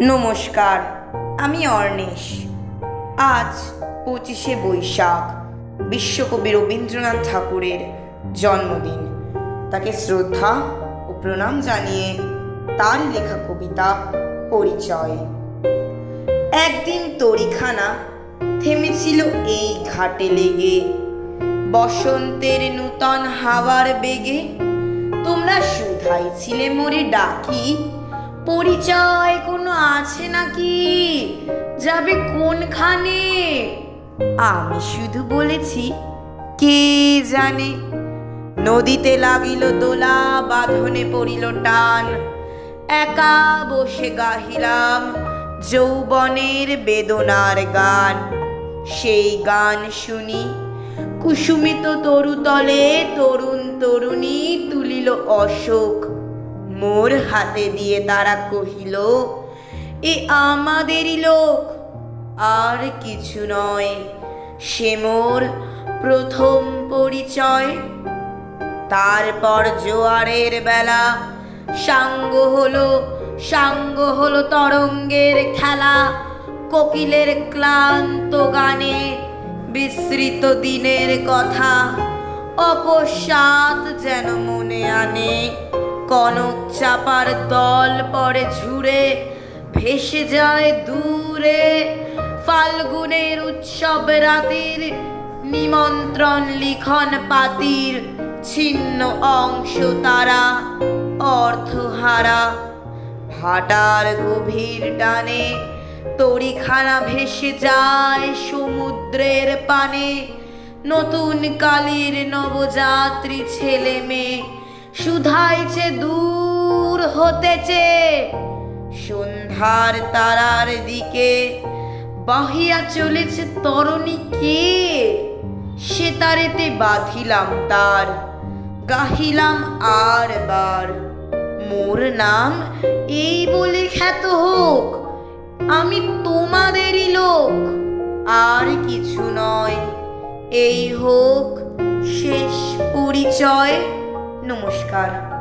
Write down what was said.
নমস্কার, আমি অর্ণেশ। আজ পঁচিশে বৈশাখ, বিশ্বকবি রবীন্দ্রনাথ ঠাকুরের জন্মদিন। তাকে শ্রদ্ধা ও প্রণাম জানিয়ে তার লেখা কবিতা পরিচয়। একদিন তরিখানা থেমেছিল এই ঘাটে লেগে। বসন্তের নূতন হাওয়ার বেগে তোমরা শুধাইছিলে মোরে ডাকি। পরিচয় কোনো আছে নাকি? যাবে কোনখানে? আমি শুধু বলেছি, কে জানে? নদীতে লাগিল দোলা, বাঁধনে পড়িল টান। একা বসে গাহিলাম যৌবনের বেদনার গান। সেই গান শুনি, কুসুমিত তরুতলে তরুণ তরুণী তুলিল অশোক। মোর হাতে দিয়ে তারা কহিল, এ আমাদেরই লোক, আর কিছু নয়, সে মোর প্রথম পরিচয়। তারপর জোয়ারের বেলা, সাঙ্গ হলো সাঙ্গ হলো তরঙ্গের খেলা, কোকিলের ক্লান্ত গানে বিস্মৃত দিনের কথা অকস্মাৎ যেন মনে আনে। কনক চাপার দল পরে ঝুড়ে, ভেসে যায় দূরে। ফাল্গুনের উৎসব রাতির নিমন্ত্রণ লিখন পাতির, ছিন্ন অংশ তারা অর্থহারা ভাটার গভীর টানে তরিখানা ভেসে যায় সমুদ্রের পানে। নতুন কালীর নবযাত্রী ছেলে মেয়ে শুধাইছে দূর হতেছে। সন্ধ্যার তারার দিকে বাহিয়া চলেছে তরণী কে? সে তারেতে বাঁধিলাম তার, গাহিলাম আর বার। মোর নাম এই বলে খ্যাত হোক, আমি তোমাদেরই লোক। আর কিছু নয়, এই হোক শেষ পরিচয়। নমস্কার।